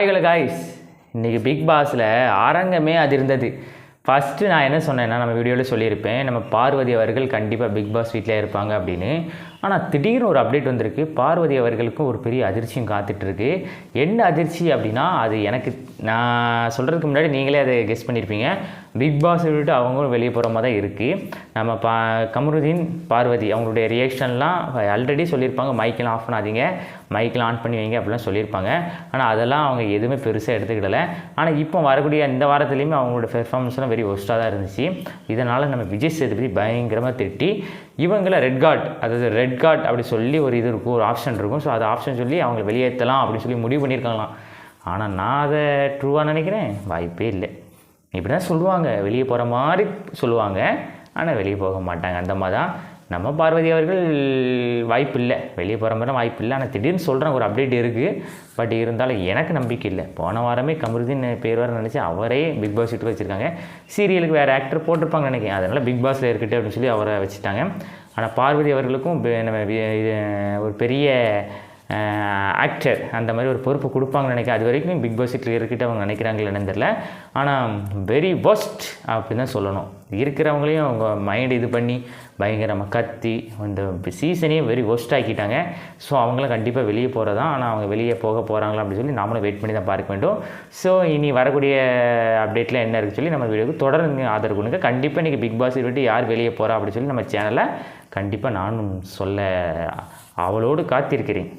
Guys இன்றைக்கி big பாஸில் அரங்கமே அது இருந்தது ஃபஸ்ட்டு நான் என்ன சொன்னேன்னா நம்ம வீடியோவில் சொல்லியிருப்பேன் நம்ம பார்வதி அவர்கள் கண்டிப்பாக பிக் பாஸ் வீட்டில் இருப்பாங்க அப்படின்னு. ஆனால் திடீர்னு ஒரு அப்டேட் வந்திருக்கு. பார்வதி அவர்களுக்கும் ஒரு பெரிய அதிர்ச்சியும் காத்துட்ருக்கு. என்ன அதிர்ச்சி அப்படின்னா அது எனக்கு நான் சொல்கிறதுக்கு முன்னாடி நீங்களே அதை கெஸ் பண்ணியிருப்பீங்க பிக் பாஸ் விட்டு அவங்களும் வெளியே போகிற மாதிரி தான் இருக்குது நம்ம பா கமருதீன் பார்வதி அவங்களுடைய ரியாக்ஷன்லாம் ஆல்ரெடி சொல்லியிருப்பாங்க. மைக்கெலாம் ஆஃப் பண்ணாதீங்க. மைக்கெலாம் ஆன் பண்ணி வைங்க அப்படிலாம் சொல்லியிருப்பாங்க. ஆனால் அதெல்லாம் அவங்க எதுவுமே பெருசாக எடுத்துக்கிடலை. ஆனால் இப்போ வரக்கூடிய இந்த வாரத்துலேயுமே அவங்களோட பெர்ஃபார்மன்ஸ்லாம் வெரி ஒஸ்ட்டாக தான் இருந்துச்சு. இதனால் நம்ம விஜய் சேதுபதி பயங்கரமாக திட்டி இவங்கள ரெட் கார்டு அதாவது ரெட் கார்டு அப்படி சொல்லி ஒரு இது இருக்கும் ஒரு ஆப்ஷன் இருக்கும். ஸோ அது ஆப்ஷன் சொல்லி அவங்க வெளியேற்றலாம் அப்படின்னு சொல்லி முடிவு பண்ணியிருக்காங்களாம். ஆனால் நான் அதை ட்ரூவாக நினைக்கிறேன். வாய்ப்பே இல்லை. இப்படி தான் சொல்லுவாங்க. வெளியே போகிற மாதிரி சொல்லுவாங்க. ஆனால் வெளியே போக மாட்டாங்க. அந்த மாதிரி தான் நம்ம பார்வதி அவர்கள் வாய்ப்பு இல்லை வெளியே போகிற மாதிரி வாய்ப்பு இல்லை ஆனால் திடீர்னு சொல்கிறேன் ஒரு அப்டேட் இருக்குது பட் இருந்தாலும் எனக்கு நம்பிக்கை இல்லை. போன வாரமே கமருதீன் பேர் வர நினச்சி அவரே பிக் பாஸ் விட்டு வச்சுருக்காங்க. சீரியலுக்கு வேறு ஆக்டர் போட்டிருப்பாங்க நினைக்கிறேன். அதனால் பிக் பாஸில் இருக்கட்டும் அப்படின்னு சொல்லி அவரை வச்சுட்டாங்க. ஆனால் பார்வதி அவர்களுக்கும் நம்ம ஒரு பெரிய ஆக்டர் அந்த மாதிரி ஒரு பொறுப்பு கொடுப்பாங்கன்னு நினைக்கிறேன். அது வரைக்கும் பிக் பாஸ் வீட்டில் இருக்கிட்டு அவங்க நினைக்கிறாங்களேன்னு தெரில ஆனால் வெரி ஒஸ்ட் அப்படின்னு தான் சொல்லணும். இருக்கிறவங்களையும் அவங்க மைண்ட் இது பண்ணி பயங்கரமாக கத்தி அந்த சீசனையும் வெரி ஒஸ்ட் ஆக்கிட்டாங்க. ஸோ அவங்களும் கண்டிப்பாக வெளியே போகிறதான் ஆனால் அவங்க வெளியே போக போகிறாங்களா அப்படின்னு சொல்லி நாமளும் வெயிட் பண்ணி தான் பார்க்க வேண்டும். ஸோ இனி வரக்கூடிய அப்டேட்டில் என்ன இருக்குன்னு சொல்லி நம்ம வீடியோக்கு தொடர்ந்து ஆதரவு கொடுங்க. கண்டிப்பாக இன்றைக்கி பிக் பாஸ் விட்டு யார் வெளியே போகிறா அப்படின்னு சொல்லி நம்ம சேனலை கண்டிப்பாக நானும் சொல்ல அவளோடு காத்திருக்கிறேன்.